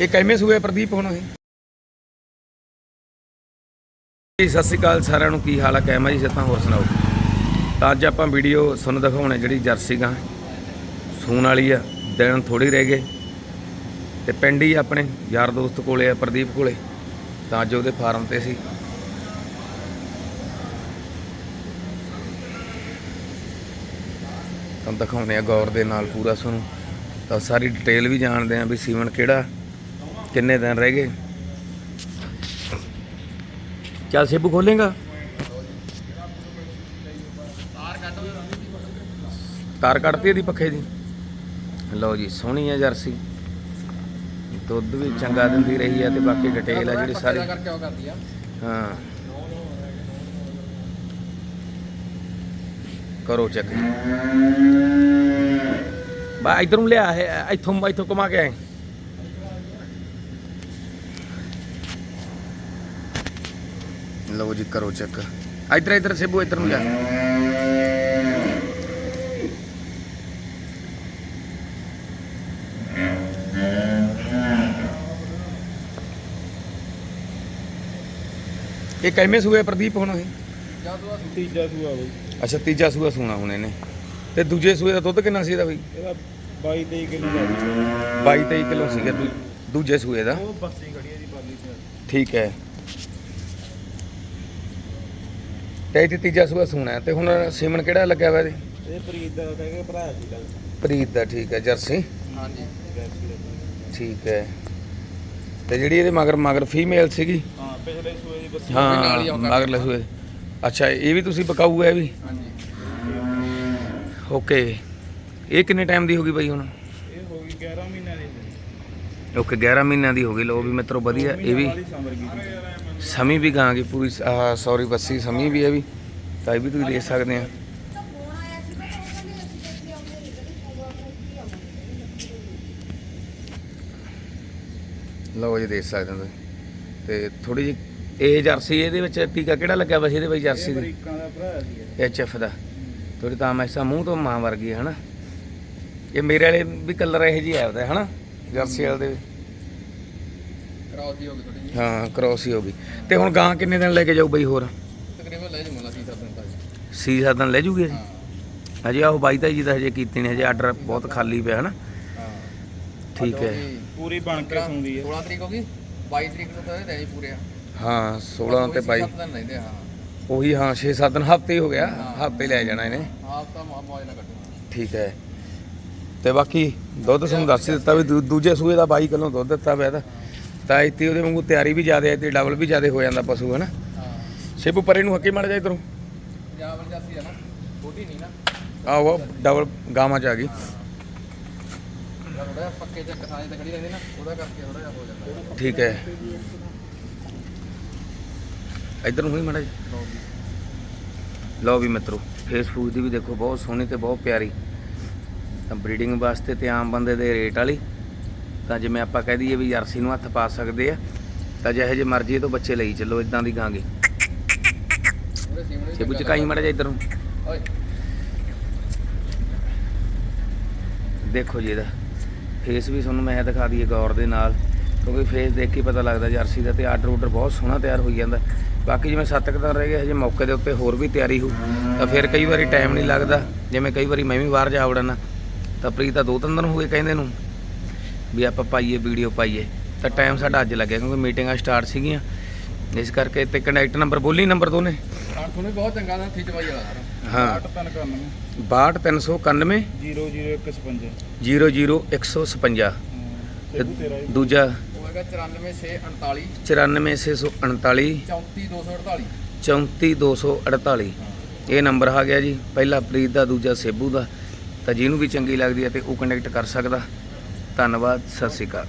ਇਹ ਕਿਵੇਂ ਸੂਏ ਪ੍ਰਦੀਪ ਹੁਣ ਇਹ। ਜੀ, ਸਤਿ ਸ਼੍ਰੀ ਅਕਾਲ ਸਾਰਿਆਂ ਨੂੰ, ਕੀ ਹਾਲ ਹੈ ਕਹਿਮਾ ਜੀ? ਸਤਾਂ ਹੋਰ ਸੁਣਾਓ। ਤਾਂ ਅੱਜ ਆਪਾਂ ਵੀਡੀਓ ਤੁਹਾਨੂੰ ਦਿਖਾਉਣੇ, ਜਿਹੜੀ ਜਰਸੀ ਗਾਂ। ਸੂਣ ਵਾਲੀ ਆ, ਦਿਨ ਥੋੜੀ ਰਹਿ ਗਏ। ਤੇ ਪਿੰਡ ਹੀ ਆਪਣੇ, ਯਾਰ ਦੋਸਤ ਕੋਲੇ ਆ, ਪ੍ਰਦੀਪ ਕੋਲੇ। ਤਾਂ ਅੱਜ ਉਹਦੇ ਫਾਰਮ ਤੇ ਸੀ। ਤੁਹਾਨੂੰ ਦਿਖਾਉਂਦੇ ਆ ਗੌਰ ਦੇ ਨਾਲ ਪੂਰਾ ਤੁਹਾਨੂੰ ਤਾਂ ਸਾਰੀ ਡਿਟੇਲ ਵੀ ਜਾਣਦੇ ਆ ਵੀ ਸੀਵਨ ਕਿਹੜਾ। ਕਿੰਨੇ ਦਿਨ ਰਹਿ ਗਏ? ਚੱਲ ਸੇਬੂ ਖੋਲੇਗਾ। ਤਾਰ ਕੱਢਤੀ ਇਹਦੀ ਪੱਖੇ ਦੀ। ਲਓ ਜੀ ਸੋਹਣੀ ਹੈ ਜਰਸੀ। ਦੁੱਧ ਵੀ ਚੰਗਾ ਦਿੰਦੀ ਰਹੀ ਹੈ ਤੇ ਬਾਕੀ ਡਿਟੇਲ ਹੈ ਜਿਹੜੀ ਸਾਰੀ। ਆ। ਹਾਂ। ਕਰੋ ਚੈੱਕ। ਬਾ ਇਧਰ ਲਿਆ ਹੈ ਇੱਥੋਂ ਇੱਥੋਂ ਕਮਾ ਕੇ ਆਏ। ਲਓ ਜੀ ਕਰੋ ਚੈੱਕ ਇਧਰ ਇਧਰ ਸੇਬੂ ਇਧਰ ਨੂੰ ਜਾ। ਇਹ ਕਿਵੇਂ ਸੂਏ ਪ੍ਰਦੀਪ ਹੁਣ ਇਹ? ਤੀਜਾ ਸੂਆ ਬਈ ਅੱਛਾ ਤੀਜਾ ਸੂਆ ਸੂਣਾ ਹੁਣ ਇਹਨੇ। ਤੇ ਦੂਜੇ ਸੂਏ ਦਾ ਦੁੱਧ ਕਿੰਨਾ ਸੀ ਇਹਦਾ ਬਈ ਇਹਦਾ 22 23 ਕਿਲੋ ਦਾ ਜੀ 22 23 ਕਿਲੋ ਸੀਗਾ ਦੂ- ਦੂਜੇ ਸੂਏ ਦਾ। ਉਹ ਬੱਸੀ ਖੜੀ ਹੈ ਜੀ ਬਾਲੀ ਤੇ ਠੀਕ ਹੈ। ਤੇ ਇਹ 'ਚ ਤੀਜਾ ਸੂਆ ਸੂਣਾ ਹੈ। ਤੇ ਹੁਣ ਸੀਮਨ ਕਿਹੜਾ ਲੱਗਿਆ ਵਾ ਇਹਦੇ? ਇਹ ਪ੍ਰੀਤ ਦਾ ਕਹਿ ਕੇ ਭਰਾ ਸੀ ਗੱਲ ਪ੍ਰੀਤ ਦਾ ਠੀਕ ਹੈ। ਜਰਸੀ? ਹਾਂਜੀ। ਠੀਕ ਹੈ। ਤੇ ਜਿਹੜੀ ਇਹਦੇ ਮਗਰ ਮਗਰ ਫੀਮੇਲ ਸੀਗੀ? ਹਾਂ ਪਿਛਲੇ ਸੂਏ ਦੀ ਬੱਸੀ। ਨਾਲ ਹੀ ਹਾਂ ਉਹ ਕਰ ਮਗਰ ਸੂਏ। ਅੱਛਾ ਇਹ ਵੀ ਤੁਸੀਂ ਪਕਾਊ ਹੈ ਇਹ ਵੀ? ਹਾਂਜੀ। ਓਕੇ। ਇਹ ਕਿੰਨੇ ਟਾਈਮ ਦੀ ਹੋ ਗਈ ਬਾਈ ਹੁਣ? ਇਹ ਹੋ ਗਈ 11 ਮਹੀਨਿਆਂ ਦੀ। ਓਕੇ 11 ਮਹੀਨਿਆਂ ਦੀ ਹੋ ਗਈ ਲੋ ਵੀ ਮਿੱਤਰੋ ਵਧੀਆ, ਇਹ ਵੀ ਸਮੀ ਵੀ ਗਾਂ ਗੀ ਪੂਰੀ ਸੌਰੀ ਬੱਸੀ ਸਮੀ ਵੀ ਹੈ ਵੀ, ਤਾਂ ਇਹ ਵੀ ਤੁਸੀਂ ਦੇਖ ਸਕਦੇ ਆ। ਲਓ ਜੀ, ਦੇਖ ਸਕਦੇ ਹੋ ਤੁਸੀਂ। ਤੇ ਥੋੜੀ ਜਿਹੀ ਇਹ ਜਰਸੀ ਇਹਦੇ ਵਿੱਚ ਟੀਕਾ ਕਿਹੜਾ ਲੱਗਿਆ ਵਾ ਇਹਦੇ ਵਿੱਚ ਜਰਸੀ ਇਹ ਦੇ? ਐਚ ਐਫ ਦਾ। ਥੋੜੀ ਤਾਂ ਐਸਾ ਮੂੰਹ ਤੋਂ ਮਾਂ ਵਰਗੀ ਹੈ ਹਨਾ? ਇਹ ਮੇਰੇ ਵਾਲੇ ਵੀ ਕਲਰ ਇਹੋ ਜਿਹੀ ਆਇਆ ਹੈ ਹਨਾ? ਜਰਸੀ ਵਾਲੇ ਦੇ ਕਰਾਉ ਦੀ ਹੋ ਗਈ ਥੋੜੀ ਜੀ। ਹਾਂ ਕ੍ਰੋਸ ਹੀ ਹੋ ਗਈ। ਤੇ ਹੁਣ ਗਾਂ ਕਿੰਨੇ ਦਿਨ ਲੈ ਕੇ ਜਾਊ ਬਈ ਹੋਰ? ਤਕਰੀਬਨ ਲੈ ਜੂਗਾ ਸੀ ਸੱਤ ਦਿਨ ਤੱਕ। ਸੀ ਸਾਦਨ ਲੈ ਜੂਗੀ ਹਾਂ। ਹਜੇ ਆਹ ਬਾਈ ਤਾਈ ਜੀ ਦਾ ਹਜੇ ਕੀਤੀ ਨਹੀਂ ਹਜੇ ਆਰਡਰ ਬਹੁਤ ਖਾਲੀ ਪਿਆ ਹਨਾ? ਹਾਂ। ਠੀਕ ਹੈ। ਪੂਰੀ ਬਣ ਕੇ ਸੁੰਦੀ ਹੈ। 16 ਤਰੀਕ ਹੋ ਗਈ 22 ਤਰੀਕ ਨੂੰ ਤਾਂ ਦੇਣੀ ਪੂਰੇ। ਆ ਹਾਂ 16 ਤੇ 22 ਸੱਤ ਦਿਨ ਰਹਿੰਦੇ ਹਾਂ। ਉਹੀ ਹਾਂ 6-7 ਦਿਨ ਹਫ਼ਤੇ ਹੀ ਹੋ ਗਿਆ ਹਾਂ। ਹਫ਼ਤੇ ਲੈ ਜਾਣਾ ਇਹਨੇ। ਹਾਂ ਤਾਂ ਮੌ- ਮੌਜ ਨਾਲ ਕੱਟੋ ਠੀਕ ਹੈ। ਤੇ ਬਾਕੀ ਦੁੱਧ ਤੁਹਾਨੂੰ ਦੱਸ ਹੀ ਦਿੱਤਾ ਵੀ ਦੂ- ਦੂਜੇ ਸੂਏ ਦਾ 22 ਕਿਲੋ ਦੁੱਧ ਦਿੱਤਾ ਪਿਆ ਤਾਂ। ਤਾਂ ਇੱਥੇ ਉਹਦੇ ਵਾਂਗੂ ਤਿਆਰੀ ਵੀ ਜ਼ਿਆਦਾ ਹੈ ਤੇ ਡਬਲ ਵੀ ਜ਼ਿਆਦਾ ਹੋ ਜਾਂਦਾ ਪਸ਼ੂ, ਹਨਾ। ਹਾਂ ਸ਼ੇਪੂ ਪਰੇ ਨੂੰ ਹੱਕੇ ਮੜ ਜਾ ਇਧਰੋਂ। ਪੰਜਾਬ ਵਾਲੀ ਆ ਨਾ ਛੋਟੀ ਨਹੀਂ ਨਾ ਆਹੋ ਡਬਲ ਗਾਵਾਂ ਚ ਆ ਗਈ। ਥੋੜਾ ਜਿਹਾ ਪੱਕੇ ਚ ਕਸਾਂ ਤੇ ਖੜੀ ਰਹਿੰਦੀ ਨਾ ਉਹਦਾ ਕਰਕੇ ਥੋੜਾ ਜਿਹਾ ਹੋ ਜਾਂਦਾ ਠੀਕ ਹੈ। ਇਧਰ ਨੂੰ ਹੀ ਮੜਾ ਜੀ। ਲਓ ਵੀ ਮਿੱਤਰੋ, ਫੇਸਬੁੱਕ ਦੀ ਵੀ ਦੇਖੋ, ਬਹੁਤ ਸੋਹਣੀ ਤੇ ਬਹੁਤ ਪਿਆਰੀ। ਤਾਂ ਬਰੀਡਿੰਗ ਵਾਸਤੇ ਤੇ ਆਮ ਬੰਦੇ ਦੇ ਰੇਟ ਵਾਲੀ। ਤਾਂ ਜਿਵੇਂ ਆਪਾਂ ਕਹਿ ਦਈਏ ਵੀ ਜਰਸੀ ਨੂੰ ਹੱਥ ਪਾ ਸਕਦੇ ਆ ਤਾਂ ਜਿਹੇ ਜੇ ਮਰਜ਼ੀ ਤੋਂ ਬੱਚੇ ਲਈ ਚੱਲੋ ਇਦਾਂ ਦੀ ਗਾਂਗੇ ਸੀਮਣੇ ਛੇਬੂ ਚਕਾਈ ਮੜਾ ਜਾ ਇਧਰ। ਨੂੰ ਦੇਖੋ ਜੀ ਇਹਦਾ। ਫੇਸ ਵੀ ਤੁਹਾਨੂੰ ਮੈਂ ਦਿਖਾ ਦਈਏ ਗੌਰ ਦੇ ਨਾਲ ਕਿਉਂਕਿ ਫੇਸ ਦੇਖ ਕੇ ਪਤਾ ਲੱਗਦਾ ਜਰਸੀ ਦਾ ਤੇ ਆਰਡਰ ਆਰਡਰ ਬਹੁਤ ਸੋਹਣਾ ਤਿਆਰ ਹੋਈ ਜਾਂਦਾ। ਬਾਕੀ ਜਿਵੇਂ ਸੱਤ ਕੁ ਦਿਨ ਰਹਿ ਗਏ ਹਜੇ ਮੌਕੇ ਦੇ ਉੱਤੇ ਹੋਰ ਵੀ ਤਿਆਰੀ ਹੋ ਤਾਂ ਫਿਰ ਕਈ ਵਾਰੀ ਟਾਈਮ ਨਹੀਂ ਲੱਗਦਾ। ਜਿਵੇਂ ਕਈ ਵਾਰੀ ਮੈਂ ਵੀ ਬਾਹਰ ਜਾ ਵੜਨਾ ਤਾਂ ਪ੍ਰੀਤ ਤਾਂ ਦੋ ਤਿੰਨ ਦਿਨ ਹੋ ਗਏ ਕਹਿੰਦੇ ਨੂੰ ਵੀ ਆਪਾਂ ਪਾਈਏ ਵੀਡੀਓ ਪਾਈਏ। ਤਾਂ ਟਾਈਮ ਸਾਡਾ ਅੱਜ ਲੱਗਿਆ ਕਿਉਂਕਿ ਮੀਟਿੰਗਾਂ ਸਟਾਰਟ ਸੀਗੀਆਂ। ਇਸ ਕਰਕੇ ਤੇ ਕਨੈਕਟ ਨੰਬਰ ਬੋਲੀ ਨੰਬਰ ਦੋਨੇ? ਤੁਹਾਨੂੰ ਬਹੁਤ ਚੰਗਾ ਨਾ ਥਿੱਚ ਵਾਲਾ ਸਾਰਾ ਹਾਂ। 8391 62391 00155 00156 ਤੇ ਸੇਬੂ ਤੇਰਾ ਹੀ ਦੂਜਾ? ਉਹ ਹੈਗਾ 94648 94648 34248 34248 ਇਹ ਨੰਬਰ ਆ ਗਿਆ ਜੀ। ਪਹਿਲਾ ਪ੍ਰੀਤ ਦਾ ਦੂਜਾ ਸੇਬੂ ਦਾ। ਤਾਂ ਜਿਹਨੂੰ ਵੀ ਚੰਗੀ ਲੱਗਦੀ ਹੈ ਤੇ ਉਹ ਕਨੈਕਟ ਕਰ ਸਕਦਾ। ਧੰਨਵਾਦ, ਸਤਿ ਸ਼੍ਰੀ ਅਕਾਲ।